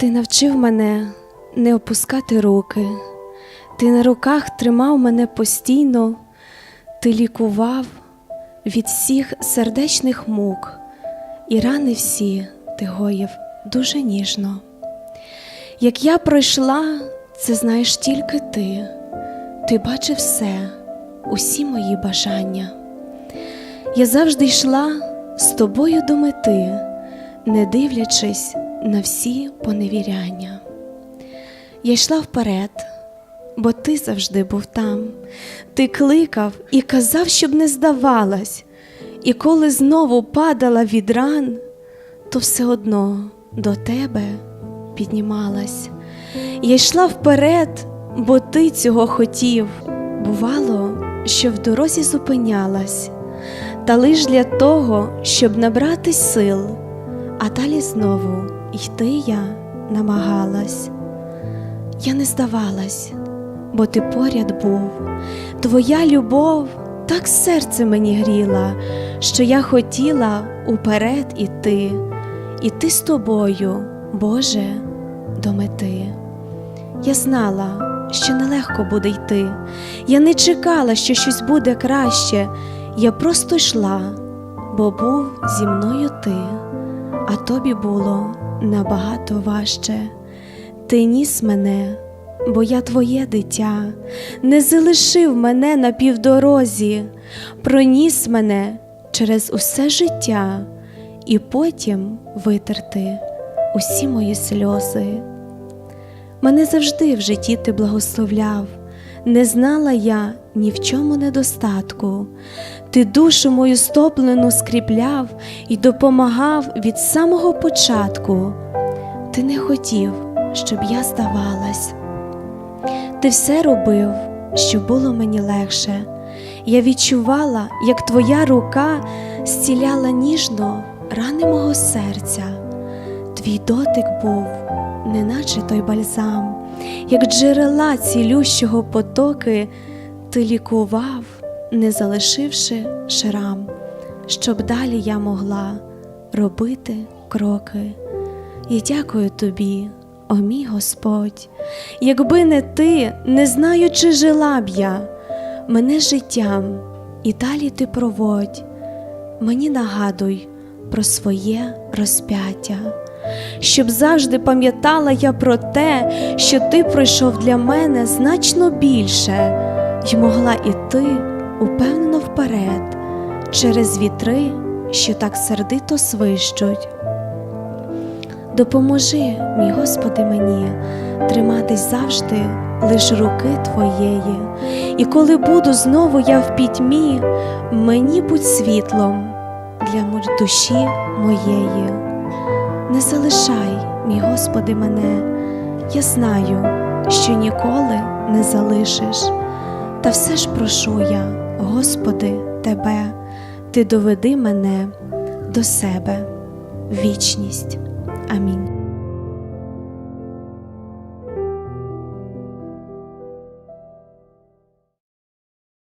Ти навчив мене не опускати руки, ти на руках тримав мене постійно, ти лікував від всіх сердечних мук, і рани всі ти гоїв дуже ніжно. Як я пройшла, це знаєш тільки ти, ти бачив все, усі мої бажання. Я завжди йшла з тобою до мети, не дивлячись на всі поневіряння. Я йшла вперед, бо ти завжди був там. Ти кликав і казав, щоб не здавалась, і коли знову падала від ран, то все одно до тебе піднімалась. Я йшла вперед, бо ти цього хотів. Бувало, що в дорозі зупинялась, та лиш для того, щоб набратись сил, а далі знову йти я намагалась. Я не здавалась, бо ти поряд був. Твоя любов так серце мені гріла, що я хотіла уперед іти, іти з тобою, Боже, до мети. Я знала, що нелегко буде йти. Я не чекала, що щось буде краще. Я просто йшла, бо був зі мною ти, а тобі було набагато важче. Ти ніс мене, бо я твоє дитя, не залишив мене на півдорозі, проніс мене через усе життя, і потім витерти усі мої сльози. Мене завжди в житті ти благословляв, не знала я ні в чому недостатку. Ти душу мою стоплену скріпляв і допомагав від самого початку. Ти не хотів, щоб я здавалась. Ти все робив, щоб було мені легше. Я відчувала, як твоя рука зціляла ніжно рани мого серця. Твій дотик був, неначе той бальзам, як джерела цілющого потоки, ти лікував, не залишивши шрам, щоб далі я могла робити кроки. Я дякую тобі, о мій Господь, якби не ти, не знаю, чи жила б я, мене життям і далі ти проводь, мені нагадуй про своє розп'яття, щоб завжди пам'ятала я про те, що ти пройшов для мене значно більше, й могла іти упевнено вперед, через вітри, що так сердито свищуть. Допоможи, мій Господи, мені триматись завжди лиш руки Твоєї, і коли буду знову я в пітьмі, мені будь світлом для душі моєї. Не залишай, мій Господи, мене, я знаю, що ніколи не залишиш. Та все ж прошу я, Господи, Тебе, Ти доведи мене до себе, вічність. Амінь.